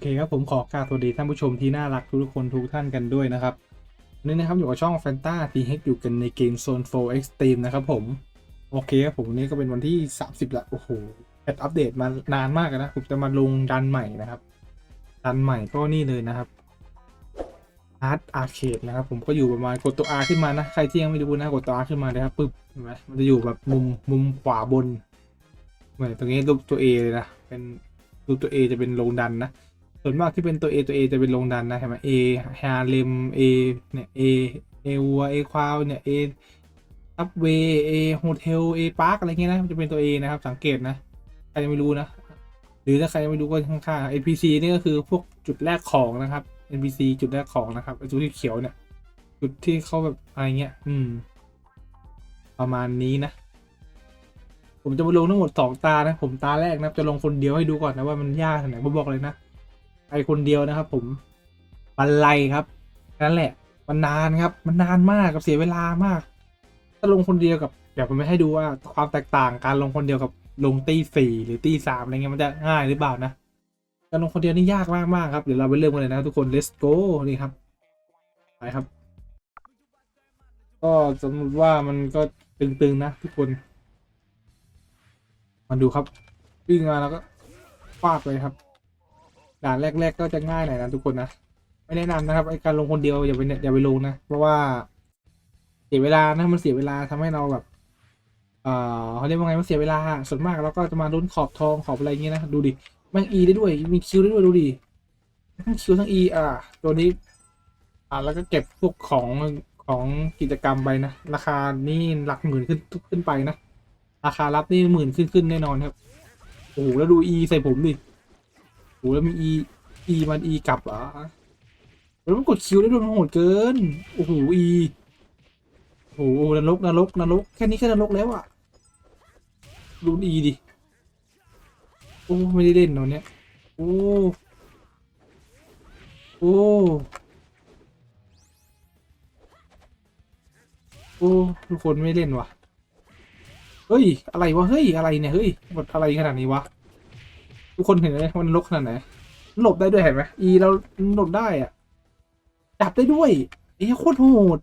เคครับผมขอกราบสวัสดีท่านผู้ชมที่น่ารักทุกคนทุกท่านกันด้วยนะครับนนี้นะครับอยู่กับช่อง Fanta t h อยู่กันในเกม Zone 4 Extreme นะครับผม โอเคครับผมนนี้ก็เป็นวันที่ 30 ละโอ้โหแพทอัปเดตมานานมากนะผมจะมาลงดันใหม่นะครับ ดันใหม่ก็นี่เลยนะครับ Art Arcade นะครับผมก็อยู่ประมาณกดตัว R ขึ้นมานะ ใครที่ยังไม่รู้นะกดตัว R ขึ้นมาเลยครับปึ๊บเห็นไหมมันจะอยู่แบบมุมมุมขวาบนเหมือนตรงนี้รูปตัว A เลยนะเป็นรูปตัว A จะเป็นลงดันนะ ส่วนมากที่เป็นตัว A ตัว A จะเป็นลงดันนะเห็นไหม A ฮาเลม A เนี่ย A เอวัว A ควาวเนี่ย A ซับเว A โฮเทล A พาร์คอะไรเงี้ยนะจะเป็นตัว A นะครับสังเกตนะใครยังไม่รู้นะ หรือถ้าใครยังไม่รู้ก็ข้างๆ NPC นี่ก็คือพวกจุดแรกของนะครับ NPC จุดแรกของนะครับไอจุดที่เขียวเนี่ย จุดที่เขาแบบอะไรเงี้ย อืม ประมาณนี้นะผมจะมาลงทั้งหมดสองตานะ ผมตาแรกนะจะลงคนเดียวให้ดูก่อนนะว่ามันยากขนาดไหนผมบอกเลยนะ ไปคนเดียวนะครับ ผมบันไลครับนั่นแหละ มันนานครับ มันนานมากกับเสียเวลามาก ถ้าลงคนเดียวกับเดี๋ยวผมไม่ให้ดูว่าความแตกต่างการลงคนเดียวกับลงตีสี่หรือตีสามอะไรเงี้ยมันจะง่ายหรือเปล่านะการลงคนเดียวนี่ยากมากมากครับเดี๋ยวเราไปเริ่มกันเลยนะทุกคน let's go นี่ครับไปครับ ก็สมมติว่ามันก็ตึงๆนะทุกคนมาดูครับวิ่งมาแล้วก็ฟาดเลยครับ ด่านแรก ๆ ก็จะง่ายหน่อยนะทุกคนนะไม่แนะนำนะครับไอการลงคนเดียวอย่าไปอย่าไปลงนะเพราะว่าเสียเวลานะมันเสียเวลาทำให้เราแบบเออเขาเรียกว่าไงมันเสียเวลาส่วนมากเราก็จะมาลุ้นขอบทองขอบอะไรอย่างเงี้ยนะดูดิม่งอีได้ด้วยมีคิวได้ด้วยดูดิทั้งคิวทั้งอีอะตัวนี้ อ่าแล้วก็เก็บพวกของของกิจกรรมไปนะราคานี่หลักหมื่นขึ้นขึ้นไปนะราคารับนี่หมื่นขึ้นขึ้นแน่นอนครับโอ้โหแล้วดู E ใส่ผมดิ โอ้โหแล้วมี E E มัน E กลับเหรอแล้วมันกดคิวได้ด้วยมันโหดเกิน โอ้โห E โอ้โหนรกนรกนรกแค่นี้แค่นรกแล้วอะดู E ดิ โอ้ไม่ได้เล่นเนอะเนี้ย โอ้ โอ้ โอ้ ทุกคนไม่เล่นวะเฮ้ย อะไรวะ เฮ้ย อะไรเนี่ย เฮ้ยหมดอะไรขนาดนี้วะ ทุกคนเห็นไหมมันลกขนาดไหนหลบได้ด้วยเห็นไหมอีเราหลบได้อะจับได้ด้วยเอ้ยโคตรโหด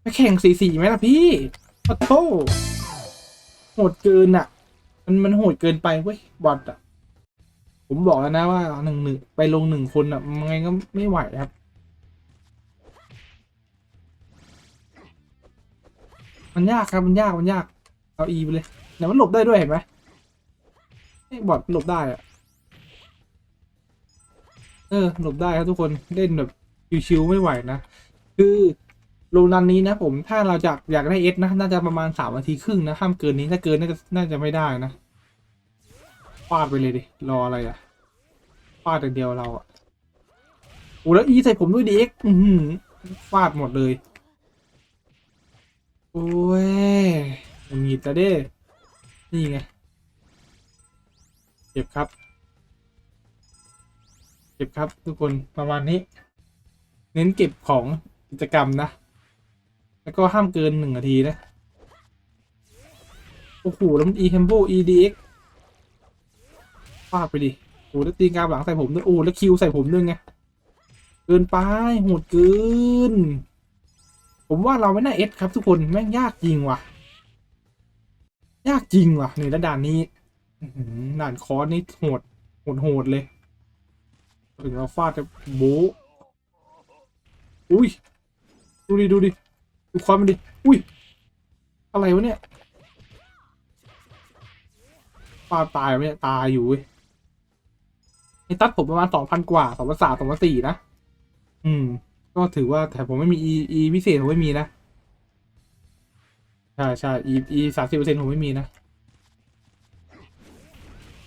ไปแข่งสี่สี่ไหมล่ะพี่ปะโทโหดเกินอะ มันมันโหดเกินไปเว้ยบอทอะ ผมบอกแล้วนะว่าหนึ่งหนึ่งไปลงหนึ่งคนอะมันไงก็ไม่ไหวครับมันยากครับมันยากมันยาก เอาอีไปเลยแต่มันหลบได้ด้วยเห็นไหม บอทหลบได้อะเออหลบได้ครับทุกคนเล่นแบบชิวๆไม่ไหวนะ คือโรนันนี้นะผมถ้าเราจะอยากได้เอสนะน่าจะประมาณสามนาทีครึ่งนะห้ามเกินนี้ถ้าเกินน่าจะน่าจะไม่ได้นะฟาดไปเลยดิรออะไรอะฟาดอย่างเดียวเราอะโอ้แล้วอีใส่ผมด้วยดิเอ็กฟาดหมดเลย โอ้ยหงิดแล้วเด้นี่ไง เก็บครับ เก็บครับทุกคนประมาณนี้ เน้นเก็บของกิจกรรมนะ แล้วก็ห้ามเกินหนึ่งนาทีนะ โอ้โห แล้วมัน e c a m b o edx ฟาดไปดิโอ้โหแล้วตีกาบหลังใส่ผมด้วย โอ้แล้วคิวใส่ผมด้วยไง เกินไปโหดเกิน ผมว่าเราไม่น่าเอสครับทุกคน แม่งยากจริงว่ะ ยากจริงว่ะในระด่านนี้อื้อหือ ด่านคอร์สนี่โหดโหดโหดเลย ถึงเราฟาดจะโบอุ้ย ดูดิ ดูดิ ดูควันมันดิ อุ้ย อะไรวะเนี่ยฟาดตายไหมเนี่ย ตายอยู่เว้ยไอ้ตัดผมประมาณสองพันกว่าสองพันสามสองพันสี่นะ อืม ก็ถือว่าแต่ผมไม่มี e e พิเศษผมไม่มีนะ ใช่ใช่ e e สามสิบเปอร์เซ็นต์ผมไม่มีนะ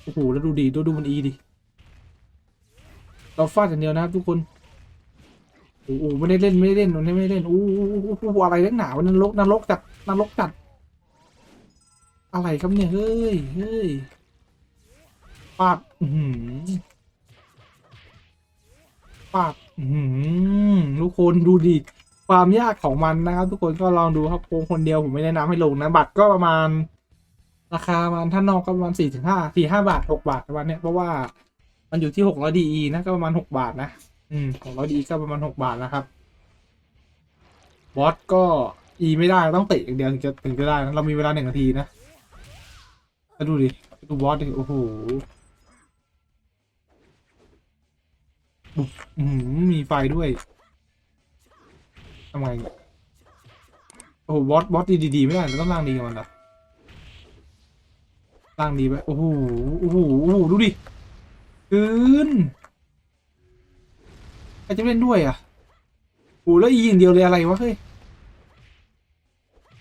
โอ้โหแล้วดูดีดูดูมัน e ดิเราฟาดอย่างเดียวนะครับทุกคนโอ้โหไม่ได้เล่นไม่ได้เล่นไม่ได้เล่นโอ้โหอะไรนักหนาวันนรกนรกจัดนรกจัด อะไรครับเนี่ยเฮ้ยเฮ้ยฟาดหือฟาดหือทุกคนดูดิความยากของมันนะครับ ทุกคนก็ลองดูครับโค้งคนเดียวผมไม่แนะนำให้ลงนะบัตรก็ประมาณ ราคามาณท่านอกก็ประมาณสี่ถึงห้าสี่ห้าบาทหกบาทประมาณเนี้ยเพราะว่ามันอยู่ที่หกร้อยดีนะก็ประมาณหกบาทนะ อืมหกร้อยดีก็ประมาณหกบาทนะครับ บอสก็อีไม่ได้ต้องเตะอย่างเดียวถึงจะถึงจะได้นะเรามีเวลาหนึ่งนาทีนะแล้วดูดิดูบอสดิโอ้โหบุบอืมมีไฟด้วยทำไงโอ้โหบอสบอสดีดีๆไม่ได้ต้องล่างดีกับมันเหรอ ล่างดีไปโอ้โหโอ้โหโอ้โหดูดิเกินใครจะเล่นด้วยอะโอ้โหแล้วอีอย่างเดียวเลยอะไรวะเฮ้ย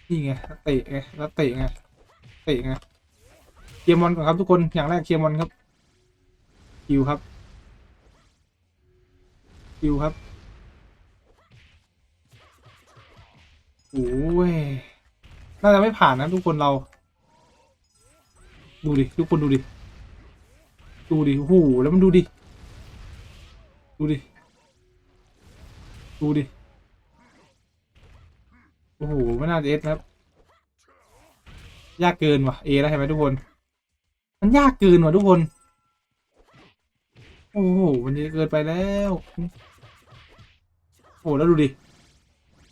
นี่ไงเตะไงแล้วเตะไงเตะไงเคลียร์มอนก่อนครับทุกคนอย่างแรกเคลียร์มอนครับคิวครับคิวครับโอ้ยน่าจะไม่ผ่านนะทุกคนเรา ดูดิทุกคนดูดิ ดูดิโอ้โหแล้วมันดูดิ ดูดิ ดูดิ โอ้โหไม่น่าจะเอสนะครับ ยากเกินว่ะเอแล้วเห็นไหมทุกคน มันยากเกินว่ะทุกคน โอ้โหมันเกินไปแล้ว โอ้แล้วดูดิ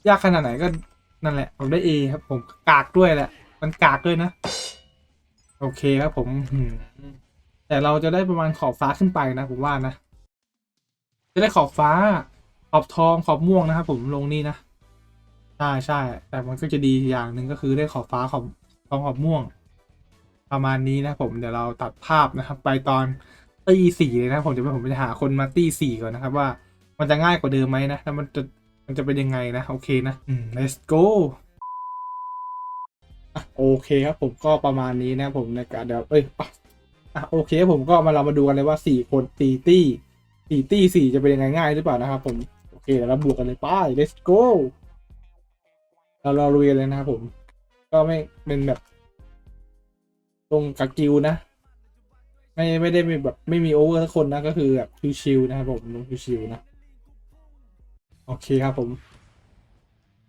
ยากขนาดไหนก็นั่นแหละ ผมได้เอครับผมกากด้วยแหละ มันกากด้วยนะ โอเคครับผมแต่เราจะได้ประมาณขอบฟ้าขึ้นไปนะ ผมว่านะ จะได้ขอบฟ้า ขอบทองขอบม่วงนะครับผมลงนี่นะใช่ใช่แต่มันก็จะดีอย่างหนึ่งก็คือได้ขอบฟ้าขอบทองขอบม่วง ประมาณนี้นะผมเดี๋ยวเราตัดภาพนะครับ ไปตอนตีสี่เลยนะผมจะไปผมจะหาคนมาตีสี่ก่อนนะครับว่า มันจะง่ายกว่าเดิมไหมนะแล้วมันจะมันจะเป็นยังไงนะ โอเคนะ let's go อะโอเคครับผมก็ประมาณนี้นะผมในการเดี๋ยวเอ้ยอะโอเคผมก็มาเรามาดูกันเลยว่าสี่คนตีตี้สี่ตี้สี่จะเป็นยังไงง่ายหรือเปล่านะครับผมโอเคเดี๋ยวเราบวกกันเลยป้าย let's go เราเราลุยเลยนะครับผม ก็ไม่เป็นแบบ ตรงกับกิวนะ ไม่ไม่ได้มีแบบไม่มีโอเวอร์ทุกคนนะก็คือแบบชิวๆนะครับผมลงชิวๆนะโอเคครับผม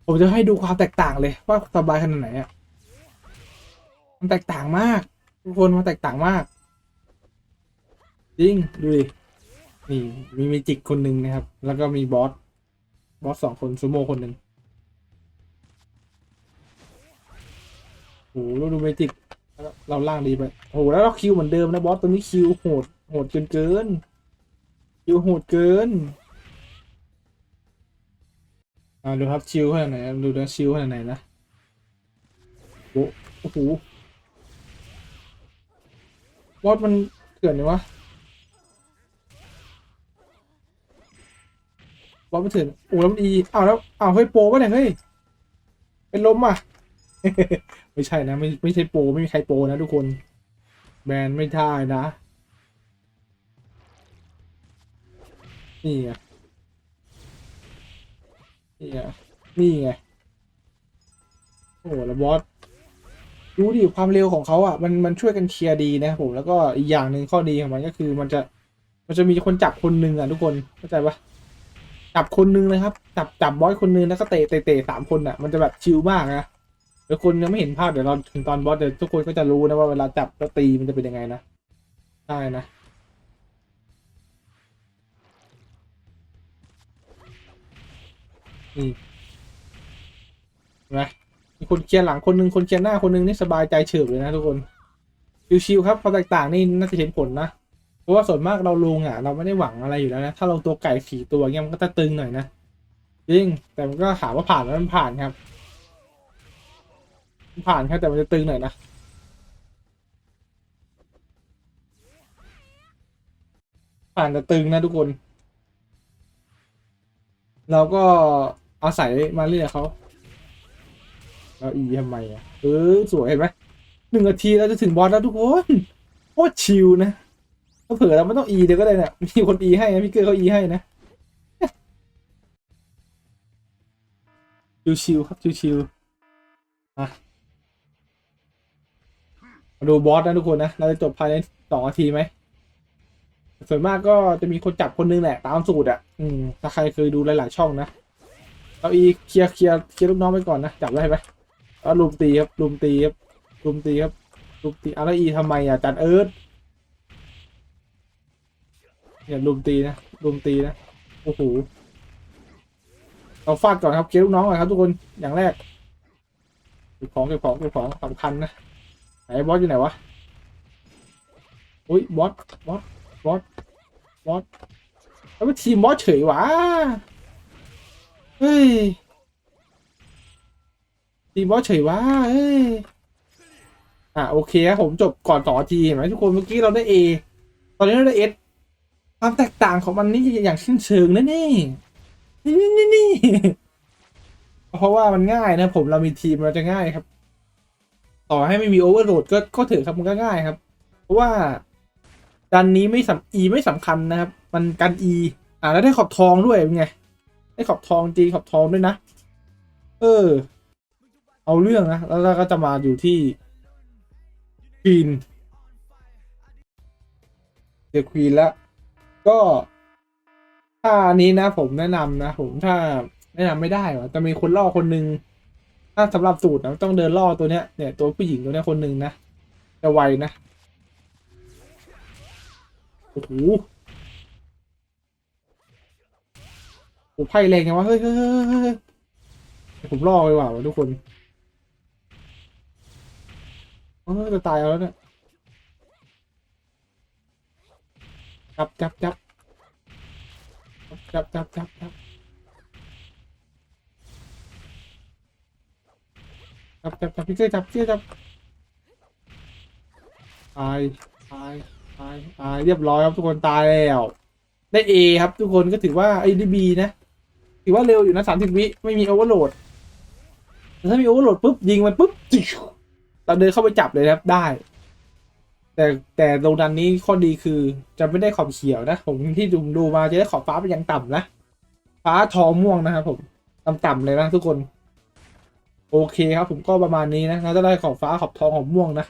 ผมจะให้ดูความแตกต่างเลยว่าสบายขนาดไหนอะ มันแตกต่างมาก ทุกคนมันแตกต่างมาก จริงดูดินี่มีเมจิกคนหนึ่งนะครับ แล้วก็มีบอสบอสสองคนซูโม่คนหนึ่งโอ้โหล้วดูเมจิกเราล่างดีไปโอ้โหแล้วเราคิวเหมือนเดิมนะบอสตัวนี้คิวโหดโหดเกินเกินคิวโหดเกินอ่าดูครับชิวขนาดไหนดูนะชิวขนาดไหนนะโอ้โห บอสมันเถื่อนเลยวะบอสมันเถื่อนโอ้แล้วมันอีอ้าวแล้วอ้าวเฮ้ยโปรปะเนี่ยเฮ้ยเป็นลมอะไม่ใช่นะไม่ไม่ใช่โปรไม่มีใครโปรนะทุกคนแบนไม่ได้นะนี่ไงนี่ไงนี่ไงโอ้แล้วบอส ดูดิความเร็วของเขาอะมันมันช่วยกันเคลียร์ดีนะผมแล้วก็อีกอย่างหนึ่งข้อดีของมันก็คือมันจะมันจะมีคนจับคนหนึ่งอะทุกคนเข้าใจปะจับคนหนึ่งเลยครับ จับจับบอสคนหนึ่งแล้วก็เตะเตะเตะสามคนอะ มันจะแบบชิลมากนะเดี๋ยวคนยังไม่เห็นภาพเดี๋ยวเราถึงตอนบอสเดี๋ยวทุกคนก็จะรู้นะว่าเวลาจับแล้วตีมันจะเป็นยังไงนะใช่นะนี่เห็นไหม คนเคลียร์หลังคนหนึงคนเคลียร์หน้าคนหนึงนี่สบายใจเฉิบเลยนะทุกคนชิวๆครับความแตกต่างนี่น่าจะเห็นผลนะเพราะว่าส่วนมากเราลงอะ เราไม่ได้หวังอะไรอยู่แล้วนะถ้าลงตัวไก่สี่ตัวเงี้ยมันก็จะตึงหน่อยนะจริงแต่มันก็ถามว่าผ่านแล้วมันผ่านครับผ่านแค่แต่มันจะตึงหน่อยนะผ่านแต่ตึงนะทุกคน เราก็อาศัยมาเรียเขา แล้วอีทำไมอะเออสวยเห็นไหมหนึ่งนาทีเราจะถึงบอสแล้วทุกคนโคตรชิลนะถ้าเผื่อเราไม่ต้องอีเดี๋ยวก็ได้เนี่ยมีคนอีให้นะพี่เกอร์เขาอีให้นะชิวๆครับชิวๆอะมาดูบอสนะทุกคนนะ เราจะจบภายในสองนาทีไหม ส่วนมากก็จะมีคนจับคนนึงแหละ ตามสูตรอะ อืมถ้าใครเคยดูหลาย ๆ ช่องนะเอาอีเคลียร์เคลียร์เคลียร์ลูกน้องไปก่อนนะ จับได้ไหม แล้วลุมตีครับลุมตีครับลุมตีครับลุมตีเอาแล้วอีทำไมอะจันเอิร์ธอย่าลุมตีนะลุมตีนะโอ้โหเราฟาดก่อนครับเกลียวลูกน้องก่อนครับ ทุกคนอย่างแรกเก็บของเก็บของเก็บของสำคัญนะไหนบอสอยู่ไหนวะอุ้ยบอสบอสบอสบอสแล้วทีมบอสเฉยวะเฮ้ย ทีมบอสเฉยวะเฮ้ยอะโอเคครับผมจบก่อนต่อทีเห็นไหมทุกคนเมื่อกี้เราได้ A ตอนนี้เราได้ S ความแตกต่างของมันนี่อย่างสิ้นเชิงน่นี่นี่นี่นี่เพราะว่ามันง่ายนะผมเรามีทีมเราจะง่ายครับ ต่อให้ไม่มีโอเวอร์โหลดก็ก็ถือครับมันก็ง่ายครับ เพราะว่าดันนี้ไม่สำ E ไม่สำคัญนะครับ มันกัน E อ่าแล้วได้ขอบทองด้วยเป็นไงได้ขอบทองจริงขอบทองด้วยนะ เออ เอาเรื่องนะ แล้วเราก็จะมาอยู่ที่ควีนเดอะควีนแล้วก็ถ้าอันนี้นะผมแนะนำนะผมถ้าแนะนำไม่ได้ว่ะจะมีคนล่อคนหนึ่งถ้าสำหรับสูตรนะต้องเดินล่อตัวเนี้ยเนี่ยตัวผู้หญิงตัวเนี้ยคนหนึ่งนะจะไวนะโอ้โหโอ้ไพ่แรงไงวะเฮ้ยเฮ้ยเฮ้ยเฮ้ยผมล่อไปว่ะทุกคน เออจะตายแล้วเนี่ยจับจับจับจับจับจับจับจับจับจับพี่เจ้จับพี่เจ้จับตายตายตายตายเรียบร้อยครับทุกคนตายแล้วได้เอครับทุกคนก็ถือว่าไอ้ไดีบีนะ ถือว่าเร็วอยู่นะสามสิบวิไม่มีโอเวอร์โหลดแต่ถ้ามีโอเวอร์โหลดปุ๊บยิงมันปุ๊บจิ๊ว เราเดินเข้าไปจับเลยนะครับได้ แต่แต่โรงดันนี้ข้อดีคือจะไม่ได้ขอบเขียวนะ ผมที่ดูดูมาจะได้ขอบฟ้าเป็นยังต่ำนะ ฟ้าทองม่วงนะครับผมต่ำๆเลยนะทุกคน โอเคครับ ผมก็ประมาณนี้นะเราจะได้ขอบฟ้าขอบทองขอบม่วงนะ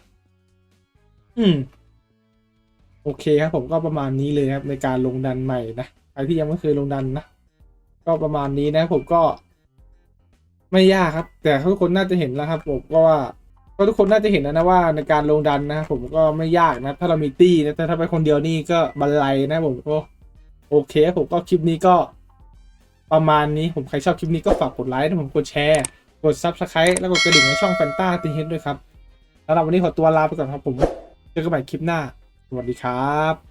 อืม โอเคครับผมก็ประมาณนี้เลยครับในการลงดันใหม่นะใครที่ยังไม่เคยลงดันนะก็ประมาณนี้นะผมก็ ไม่ยากครับ แต่ทุกคนน่าจะเห็นแล้วครับผมก็ว่า ก็ทุกคนน่าจะเห็นแล้วนะว่าในการลงดันนะ ผมก็ไม่ยากนะ ถ้าเรามีตี้นะแต่ถ้าไปคนเดียวนี่ก็บันไลนะผมก็โอเค ผมก็คลิปนี้ก็ประมาณนี้ผมใครชอบคลิปนี้ก็ฝากกดไลค์นะผมกดแชร์ กด Subscribe แล้วกดกระดิ่งในช่องแฟนตาตีเฮดด้วยครับสำหรับวันนี้ขอตัวลาไปก่อนครับผมเจอกันใหม่คลิปหน้า สวัสดีครับ